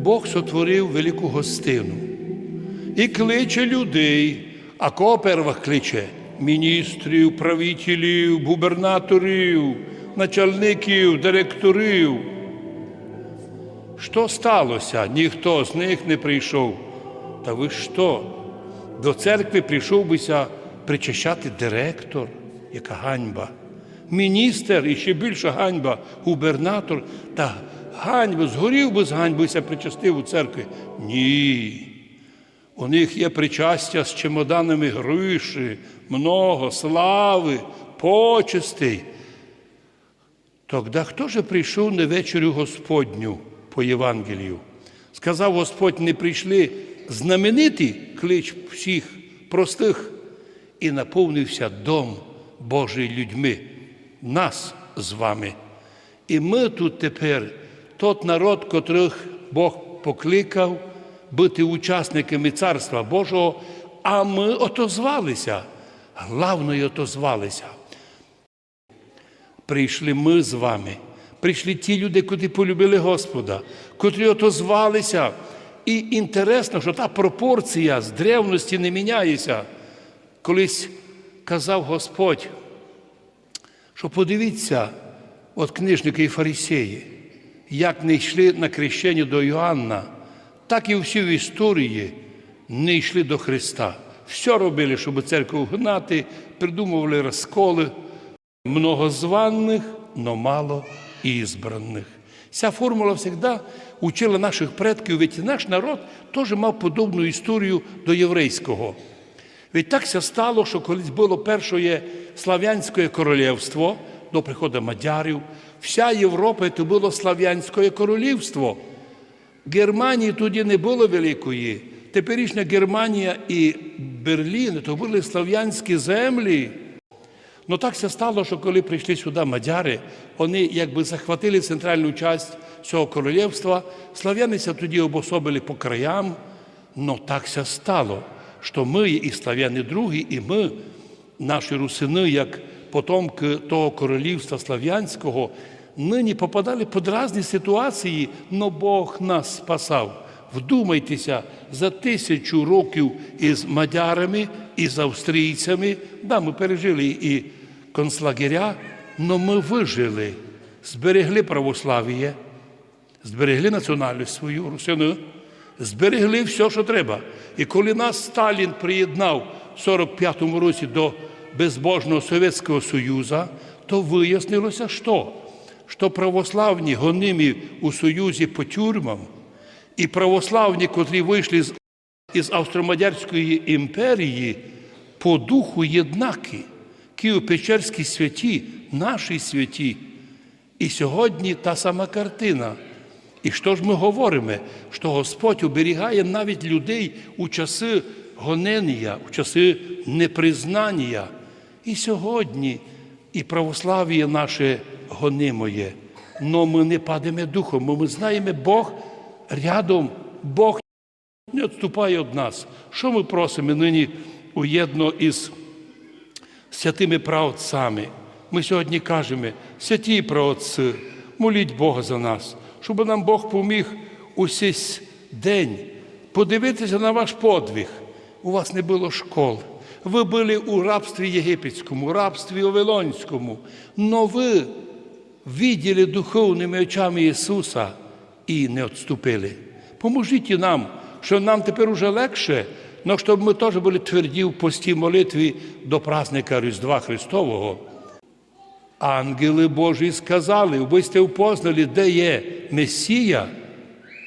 Бог сотворив велику гостину і кличе людей, а кого первих кличе? Міністрів, правителів, губернаторів, начальників, директорів. Що сталося? Ніхто з них не прийшов. Та ви що? До церкви прийшов бися причащати директор, яка ганьба. Міністр і ще більша ганьба, губернатор, та ганьба, згорів би з ганьбися, причастив у церкві. Ні. У них є причастя з чемоданами гроші, много, слави, почестей. Тогда хто же прийшов на вечерю Господню по Євангелію? Сказав Господь, не прийшли знамениті клич всіх простих, і наповнився дом Божий людьми, нас з вами. І ми тут тепер, тот народ, котрих Бог покликав бути учасниками Царства Божого, а ми отозвалися, главною отозвалися прийшли ми з вами, прийшли ті люди, котрі полюбили Господа, котрі отозвалися. І інтересно, що та пропорція з древності не міняється. Колись казав Господь, що подивіться, от книжники і фарисеї, як не йшли на хрещення до Йоанна, так і всі в історії не йшли до Христа. Все робили, щоб церкву гнати, придумували розколи, много званих, но мало избранных. Ця формула завжди учила наших предків, ведь наш народ теж мав подобну історію до єврейського. Ведь так ся стало, що колись було перше слав'янське королівство до приходу мадярів, вся Європа це було слав'янське королівство. Германії тоді не було великої. Теперішня Германія і Берлін то були слав'янські землі. Ну так все стало, що коли прийшли сюди мадяри, вони якби захватили центральну частину цього королівства, слав'янися тоді обособили по краям. Ну так все стало, що ми і слав'яни другі, і ми, наші русини, як потомки того королівства слав'янського, нині попадали під різні ситуації, но Бог нас спасав. Вдумайтеся, за тисячу років із мадярами, і з австрійцями, да, ми пережили і концлагеря, але ми вижили, зберегли православ'я, зберегли національність свою русину, зберегли все, що треба. І коли нас Сталін приєднав в 45-му році до безбожного Совєтського Союзу, то вияснилося, що? що православні гонимі у Союзі по тюрмам, і православні, котрі вийшли з із Австро-Мадярської імперії по духу єднакі, Києво-Печерські святі, наші святі. І сьогодні та сама картина. І що ж ми говоримо? Що Господь оберігає навіть людей у часи гонення, у часи непризнання. І сьогодні і православ'я наше гонимоє. Но ми не падемо духом, бо ми знаємо, Бог рядом, Бог не відступає від нас. Що ми просимо нині уєдно із святими праотцями? Ми сьогодні кажемо, святі праотці, моліть Бога за нас, щоб нам Бог поміг усій день подивитися на ваш подвиг. У вас не було школ. Ви були у рабстві єгипетському, рабстві Овелонському, но ви виділи духовними очами Ісуса і не відступили. Поможіть нам, що нам тепер уже легше, але щоб ми теж були тверді в пості молитві до праздника Різдва Христового. Ангели Божі сказали, ви сте впознали, де є Месія,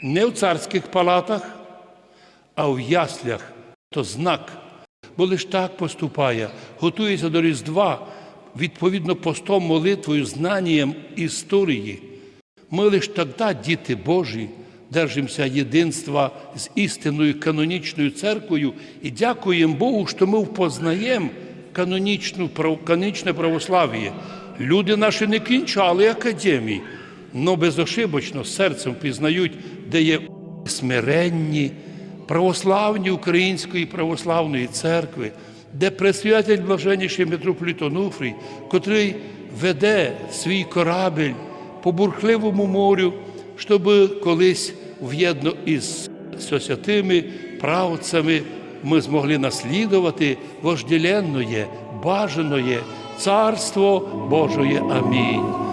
не в царських палатах, а в яслях, то знак. Бо лиш так поступає, готується до Різдва, відповідно постом, молитвою, знанням історії. Ми лише тоді, діти Божі, держимося єдинства з істинною канонічною церквою і дякуємо Богу, що ми впознаємо канонічну, канонічне православ'я. Люди наші не кінчали академії, але безошибочно серцем пізнають, де є смиренні, православні Української православної церкви, де пресвятитель блаженніший митрополит Онуфрій, котрий веде свій корабель по бурхливому морю, щоб колись в'єдно із святими правцями ми змогли наслідувати вожделенноє, бажаноє Царство Божоє. Амінь.